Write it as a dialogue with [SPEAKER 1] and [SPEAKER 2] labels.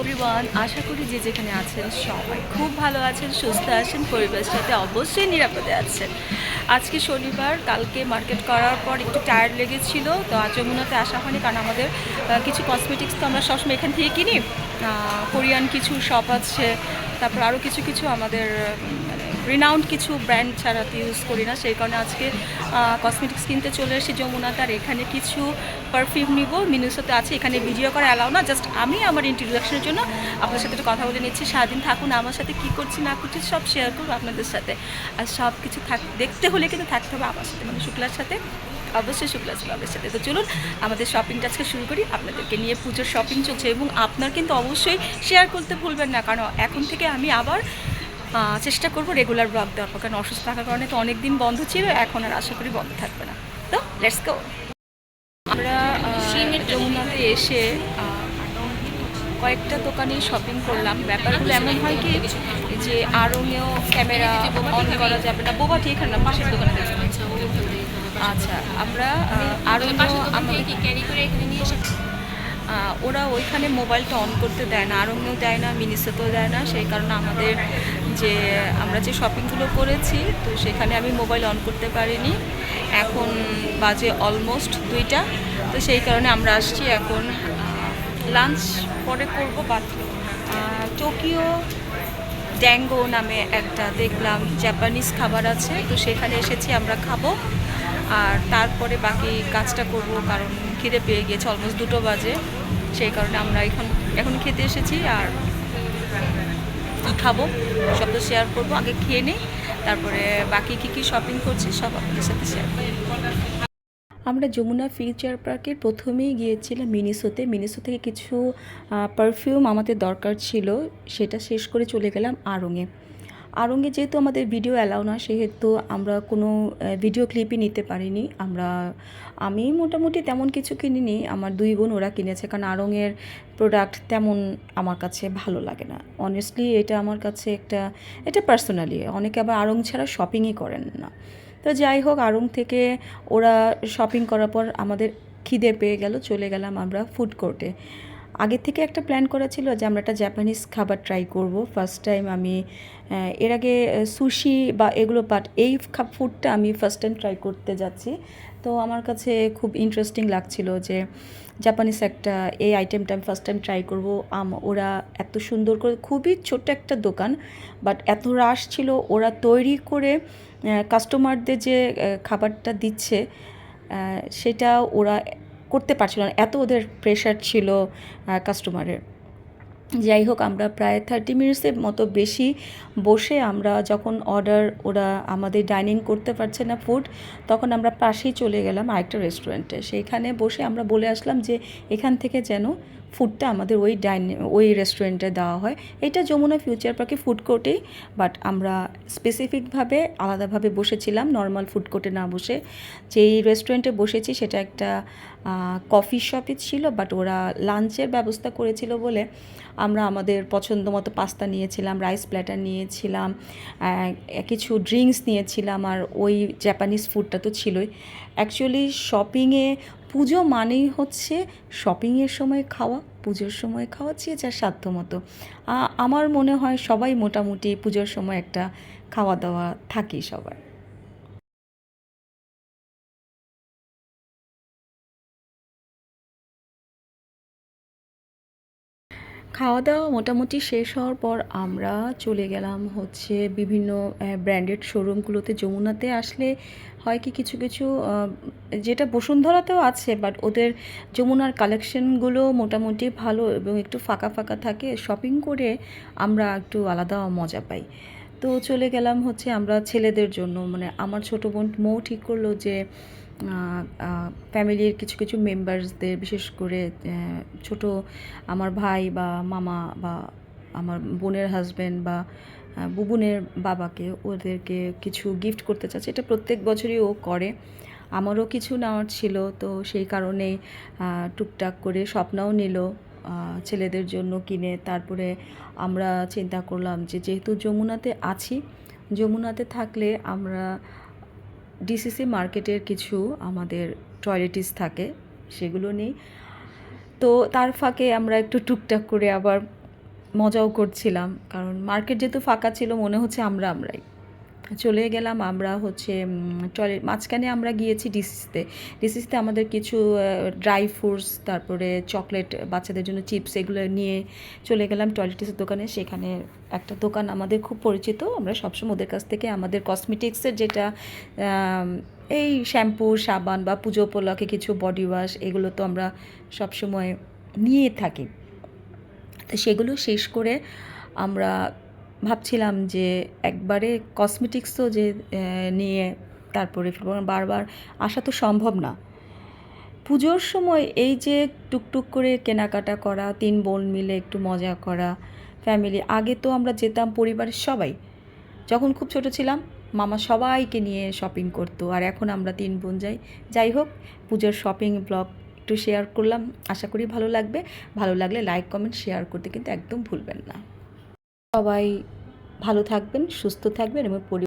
[SPEAKER 1] Everyone আশা করি যে যেখানে আছেন সবাই খুব ভালো আছেন, সুস্থ আছেন পরিবেশ সাথে অবশ্যই নিরাপদে আছেন। আজকে শনিবার, কালকে মার্কেট করার পর একটু টায়ার্ড লেগেছিল, তো যমুনাতে আসা হয়নি কারণ আমাদের কিছু কসমেটিক্স তো আমরা সবসময় এখান থেকে কিনি। কোরিয়ান কিছু শপ আছে, তারপর আরও কিছু কিছু আমাদের রিনাউন্ড কিছু ব্র্যান্ড ছাড়া তো ইউজ করি না, সেই কারণে আজকে কসমেটিক্স কিনতে চলে এসেছি যমুনাতে আর এখানে কিছু পারফিউম নিব, মিনুসোতে আছে, এখানে ভিডিও করা অ্যালাউ না জাস্ট আমি আমার ইন্ট্রোডাকশনের জন্য আপনার সাথে একটু কথা বলে নিচ্ছি। সারাদিন থাকুন, আমার সাথে কী করছি না করছি সব শেয়ার করব আপনাদের সাথে। আর সব কিছু থাক, দেখতে হলে কিন্তু থাকতে হবে আমার সাথে মানে শুক্লার সাথে, অবশ্যই শুক্লা ব্লগের সাথে। তো চলুন, আমাদের শপিংটা আজকে শুরু করি, আপনাদেরকে নিয়ে পুজোর শপিং চলছে এবং আপনার কিন্তু অবশ্যই শেয়ার করতে ভুলবেন না, কারণ এখন থেকে আমি আবার চেষ্টা করব রেগুলার ব্লগ দেওয়ার কারণ অসুস্থ থাকার কারণে তো অনেক দিন বন্ধ ছিল এখন আর আশা করি বন্ধ থাকবে না। তো লেটস গো আমরা যমুনাতে এসে কয়েকটা দোকানে শপিং করলাম। ব্যাপারগুলো এমন হয় কি যে আরঙেও ক্যামেরা অন করা যাবে না। বোবাটি এখানে না পাশের দোকানে আচ্ছা আমরা আরঙেও আমাদের
[SPEAKER 2] ক্যারি করে এখানে নিয়ে
[SPEAKER 1] ওরা ওইখানে মোবাইলটা অন করতে দেয় না আরঙেও দেয় না মিনিসেতেও দেয় না। সেই কারণে আমাদের যে আমরা যে শপিংগুলো করেছি, তো সেখানে আমি মোবাইল অন করতে পারিনি। এখন বাজে অলমোস্ট দুইটা। তো সেই কারণে আমরা আসছি এখন লাঞ্চ পরে করব বাট টোকিও ড্যাঙ্গো নামে একটা দেখলাম জাপানিজ খাবার আছে। তো সেখানে এসেছি, আমরা খাব। আর তারপরে বাকি কাজটা করব, কারণ খিদে পেয়ে গিয়েছে অলমোস্ট দুটো বাজে। সেই কারণে আমরা এখন এখন খেতে এসেছি, আর কী খাব সব তো শেয়ার করব। আগে খেয়ে নিই, তারপরে বাকি কী কী শপিং করছি, সব আপনাদের সাথে শেয়ার আমরা যমুনা ফিউচার পার্কের প্রথমেই গিয়েছিলাম মিনিসোতে। মিনিসো থেকে কিছু পারফিউম আমাদের দরকার ছিল, সেটা শেষ করে চলে গেলাম আড়ংয়ে আড়ংয়ে যেহেতু আমাদের ভিডিও অ্যালাউ না, সেহেতু আমরা কোনো ভিডিও ক্লিপই নিতে পারিনি। আমরা, আমি মোটামুটি তেমন কিছু কিনিনি, আমার দুই বোন ওরা কিনেছে, কারণ আড়ংয়ের প্রোডাক্ট তেমন আমার কাছে ভালো লাগে না। অনেস্টলি এটা আমার কাছে একটা, এটা পার্সোনালি অনেকে আবার আড়ং ছাড়া শপিংই করেন না। তো যাই হোক আড়ং থেকে ওরা শপিং করার পর আমাদের খিদে পেয়ে গেল, চলে গেলাম আমরা ফুড কোর্টে আগে থেকে একটা প্ল্যান করা ছিল যে আমরা একটা জাপানিজ খাবার ট্রাই করব। ফার্স্ট টাইম আমি এর আগে সুশি বা এগুলো পাট এই ফুডটা আমি ফার্স্ট টাইম ট্রাই করতে যাচ্ছি। তো আমার কাছে খুব ইন্টারেস্টিং লাগছিল যে জাপানিজ একটা এই আইটেমটা আমি ফার্স্ট টাইম ট্রাই করব। আম, ওরা এত সুন্দর করে, খুবই ছোট্ট একটা দোকান বাট এত রাশ ছিল, ওরা তৈরি করে কাস্টমারদের যে খাবারটা দিচ্ছে সেটা ওরা করতে পারছিল না। এত ওদের প্রেশার ছিল কাস্টমারের যাই হোক, আমরা প্রায় থার্টি মিনিটসের মতো বেশি বসে আমরা যখন অর্ডার ওরা আমাদের ডাইনিং করতে পারছে না ফুড তখন আমরা পাশেই চলে গেলাম আরেকটা রেস্টুরেন্টে সেইখানে বসে আমরা বলে আসলাম যে, এখান থেকে যেন ফুডটা আমাদের ওই ডাইনি, ওই রেস্টুরেন্টে দেওয়া হয়। এটা যমুনা ফিউচার পার্কে ফুড কোর্টেই বাট আমরা স্পেসিফিকভাবে আলাদাভাবে বসেছিলাম নর্মাল ফুড কোর্টে না বসে। যেই রেস্টুরেন্টে বসেছি, সেটা একটা কফি শপই ছিল বাট ওরা লাঞ্চের ব্যবস্থা করেছিল বলে আমরা আমাদের পছন্দ মতো পাস্তা নিয়েছিলাম রাইস প্ল্যাটার নিয়েছিলাম কিছু ড্রিঙ্কস নিয়েছিলাম, আর ওই জাপানিজ ফুডটা তো ছিলই। অ্যাকচুয়ালি শপিংয়ে পুজো মানেই হচ্ছে শপিংয়ের সময় খাওয়া, পুজোর সময় খাওয়া, যে যার সাধ্য মতো। আমার মনে হয় সবাই মোটামুটি পুজোর সময় একটা খাওয়া দাওয়া থাকি সবার। খাওয়া দাওয়া মোটামুটি শেষ হওয়ার পর আমরা চলে গেলাম হচ্ছে বিভিন্ন ব্র্যান্ডেড শোরুমগুলোতে যমুনাতে আসলে হয় কি কিছু কিছু যেটা বসুন্ধরাতেও আছে বাট ওদের যমুনার কালেকশনগুলো মোটামুটি ভালো এবং একটু ফাঁকা ফাঁকা থাকে। শপিং করে আমরা একটু আলাদা মজা পাই। তো চলে গেলাম হচ্ছে আমরা ছেলেদের জন্য। মানে আমার ছোটো বোন মৌ ঠিক করল যে ফ্যামিলির কিছু কিছু মেম্বার্সদের বিশেষ করে ছোট আমার ভাই বা মামা বা আমার বোনের হাজব্যান্ড বা বুবুনের বাবাকে, ওদেরকে কিছু গিফট করতে চাচ্ছে। এটা প্রত্যেক বছরই ও করে। আমারও কিছু নেওয়ার ছিল, তো সেই কারণে টুকটাক করে স্বপ্নও নিল ছেলেদের জন্য কিনে। তারপরে আমরা চিন্তা করলাম যে যেহেতু যমুনাতে আছি, যমুনাতে থাকলে আমরা ডিসিসি মার্কেটের কিছু আমাদের টয়লেটিস থাকে, সেগুলো নেই। তো তার ফাঁকে আমরা একটু টুকটাক করে আবার মজাও করছিলাম, কারণ মার্কেট যেহেতু ফাঁকা ছিল, মনে হচ্ছে আমরা আমরাই। চলে গেলাম আমরা হচ্ছে টয়লেট, মাঝখানে আমরা গিয়েছি ডিসিসতে। ডিসিসতে আমাদের কিছু ড্রাই ফ্রুটস, তারপরে চকলেট, বাচ্চাদের জন্য চিপস এগুলো নিয়ে চলে গেলাম টয়লেটিসের দোকানে। সেখানে একটা দোকান আমাদের খুব পরিচিত, আমরা সবসময় ওদের কাছ থেকে আমাদের কসমেটিক্সের যেটা এই শ্যাম্পু, সাবান বা পুজো উপলক্ষে কিছু বডি ওয়াশ, এগুলো তো আমরা সবসময় নিয়ে থাকি। তো সেগুলো শেষ করে আমরা ভাবছিলাম যে একবারে কসমেটিক্সও যে নিয়ে তারপরে বারবার আসা তো সম্ভব না। পুজোর সময় এই যে টুকটুক করে কেনাকাটা করা, তিন বোন মিলে একটু মজা করা ফ্যামিলি আগে তো আমরা যেতাম পরিবারের সবাই। যখন খুব ছোট ছিলাম, মামা সবাইকে নিয়ে শপিং করতো, আর এখন আমরা তিন বোন যাই। যাই হোক, পুজোর শপিং ব্লগ একটু শেয়ার করলাম। আশা করি ভালো লাগবে। ভালো লাগলে লাইক কমেন্ট শেয়ার করতে কিন্তু একদম ভুলবেন না। সবাই ভালো থাকবেন, সুস্থ থাকবেন এবং